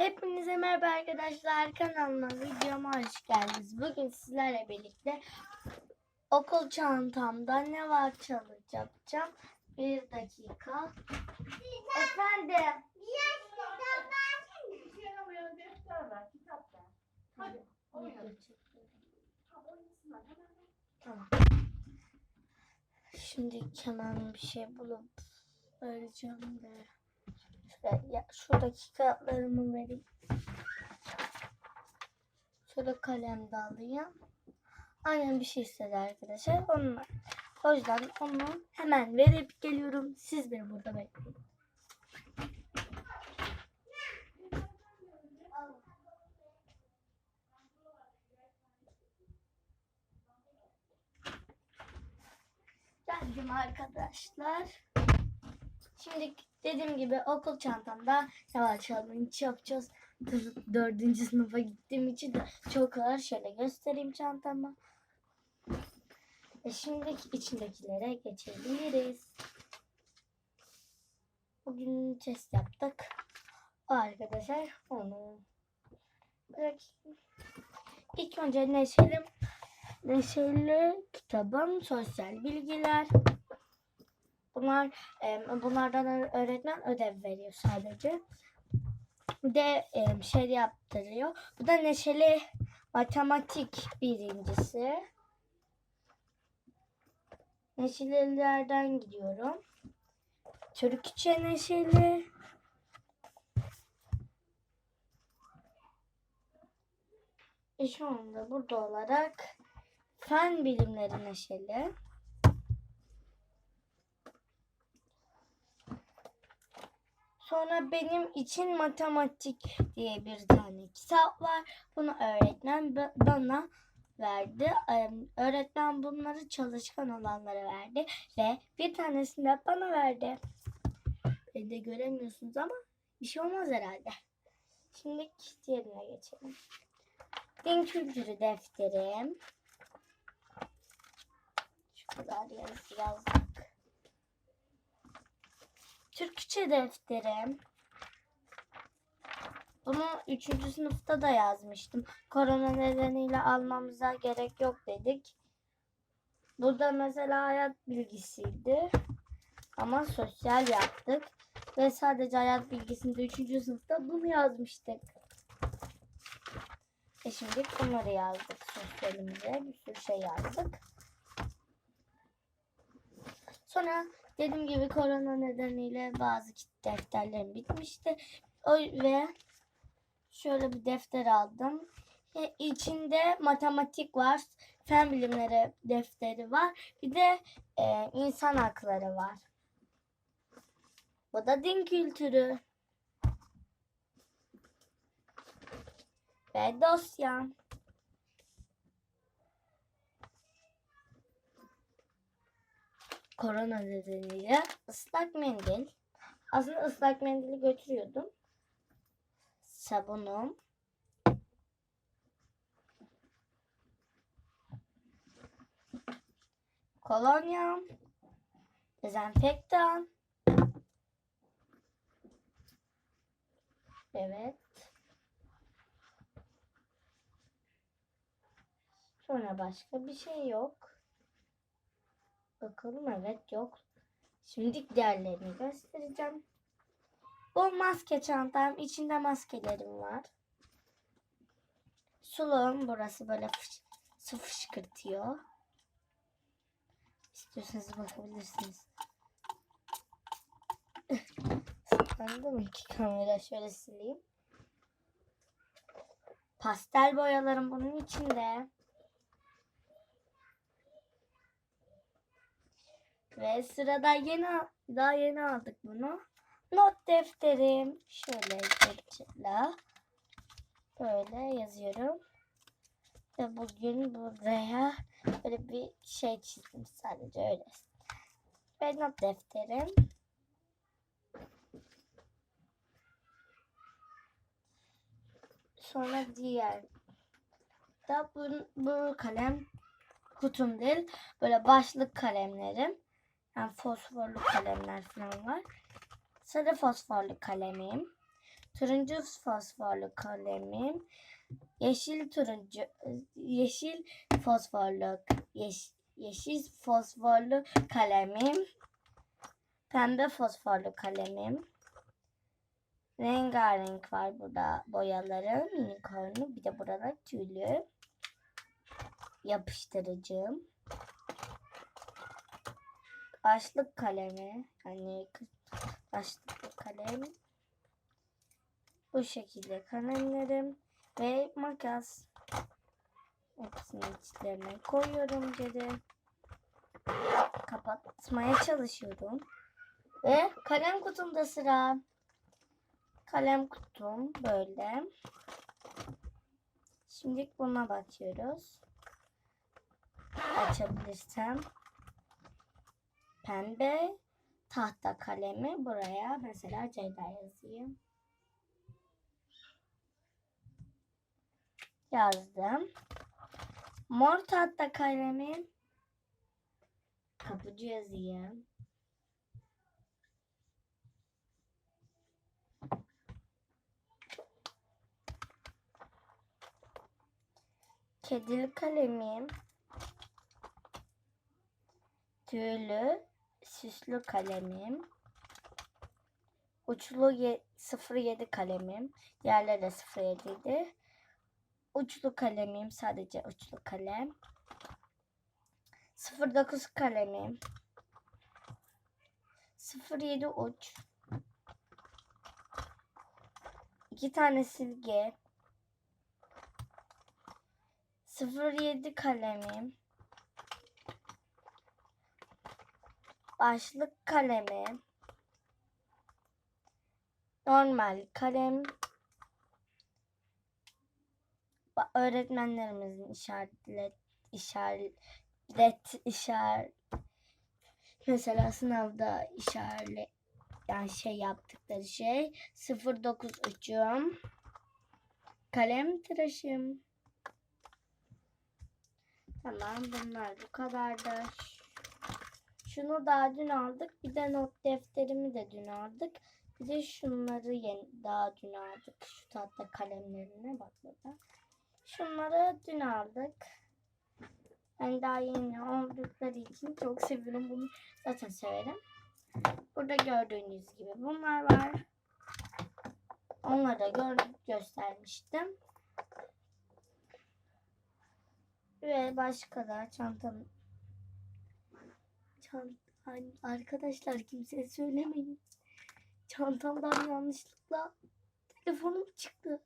Hepinize merhaba arkadaşlar. Kanalıma videoma hoş geldiniz. Bugün sizlerle birlikte okul çantamda ne var challenge yapacağım. Bir dakika. Efendim. Tamam. Şimdi hemen bir şey bulup vereceğim de. Şuraya, ya, şuradaki kağıtlarımı vereyim. Şurada kalem de alayım. Aynen bir şey istedi arkadaşlar. Onlar. O yüzden onu hemen verip geliyorum. Siz beni burada bekleyin. Geldim arkadaşlar. Şimdi dediğim gibi okul çantamda yavaş challenge yapacağız. Dördüncü sınıfa gittiğim için de çok ağır. Şöyle göstereyim çantamı. Ve şimdi içindekilere geçebiliriz. Bugün test yaptık. O arkadaşlar onu bırakayım. İlk önce Neşeli, Neşeli kitabım sosyal bilgiler. Bunlar e, bunlardan öğretmen ödev veriyor sadece. De e, şey yaptırıyor. Bu da neşeli matematik birincisi. Neşelilerden gidiyorum. Türkçe neşeli. E şu anda burada olarak fen bilimleri neşeli. Sonra benim için matematik diye bir tane kitap var. Bunu öğretmen ba- bana verdi. Öğretmen bunları çalışkan olanlara verdi ve bir tanesini de bana verdi. Beni de göremiyorsunuz ama bir şey olmaz herhalde. Şimdi diğerine geçelim. Din kültürü defterim. Şu kadar yazı yazdık. Türkçe defterim. Bunu 3. sınıfta da yazmıştım. Korona nedeniyle almamıza gerek yok dedik. Burada mesela hayat bilgisiydi. Ama sosyal yaptık. Ve sadece hayat bilgisinde 3. sınıfta bunu yazmıştık. E şimdi bunları yazdık sosyalimize. Bir sürü şey yazdık. Sonra dediğim gibi korona nedeniyle bazı defterlerim bitmişti. O ve şöyle bir defter aldım. E, içinde matematik var, fen bilimleri defteri var. Bir de e, insan hakları var. Bu da din kültürü. Ve dosyam. Korona nedeniyle ıslak mendil. Aslında ıslak mendili götürüyordum. Sabunum. Kolonyam. Dezenfektan. Evet. Sonra başka bir şey yok. Bakalım evet yok. Şimdi diğerlerini göstereceğim. Bu maske çantam. İçinde maskelerim var. Suluğum burası böyle fış, su fışkırtıyor. İstiyorsanız bakabilirsiniz. Mı ki kamera şöyle sileyim. Pastel boyalarım bunun içinde. Ve sırada yeni daha yeni aldık bunu. Not defterim. Şöyle geçla. Böyle yazıyorum. Ve bugün buraya böyle bir şey çizdim sadece öyle. Ve not defterim. Sonra diğer da bu, bu kalem kutum değil. Böyle başlık kalemlerim. Yani fosforlu kalemler falan var. Sarı fosforlu kalemim. turuncu fosforlu kalemim, yeşil turuncu, yeşil fosforlu, yeş- yeşil fosforlu kalemim, pembe fosforlu kalemim, rengarenk var burada boyaları, unicornlu, bir de buralar tüylü, yapıştırıcım, başlık kalemi, yani başlıklı kalem, bu şekilde kalemlerim ve makas. Hepsini içlerine koyuyorum geri. Kapatmaya çalışıyorum. Ve kalem kutumda sıra. Kalem kutum böyle. Şimdi buna bakıyoruz. Açabilirsem. Pembe tahta kalemi buraya mesela Ceyda yazayım. Yazdım. Mor tahta kalemim. Kapıcı yazayım. Kedili kalemim. Tüylü süslü kalemim. Uçlu ye- 07 kalemim. Diğerleri de 07 idi. Uçlu kalemim sadece uçlu kalem. 09 kalemim. 07 uç. İki tane silgi. 07 kalemim. Başlık kalemim. Normal kalem. Öğretmenlerimizin işaret işaret işaret mesela sınavda işaret yani şey yaptıkları şey 09 ucum kalem tıraşım tamam bunlar bu kadardı şunu daha dün aldık bir de not defterimi de dün aldık bir de şunları yeni, daha dün aldık şu tatlı kalemlerine bak burada şunları dün aldık ben daha yeni oldukları için çok seviyorum bunu. Zaten severim. Burada gördüğünüz gibi bunlar var. Onları da gör göstermiştim. Ve başka da çantam. Arkadaşlar kimseye söylemeyin. Çantamdan yanlışlıkla telefonum çıktı.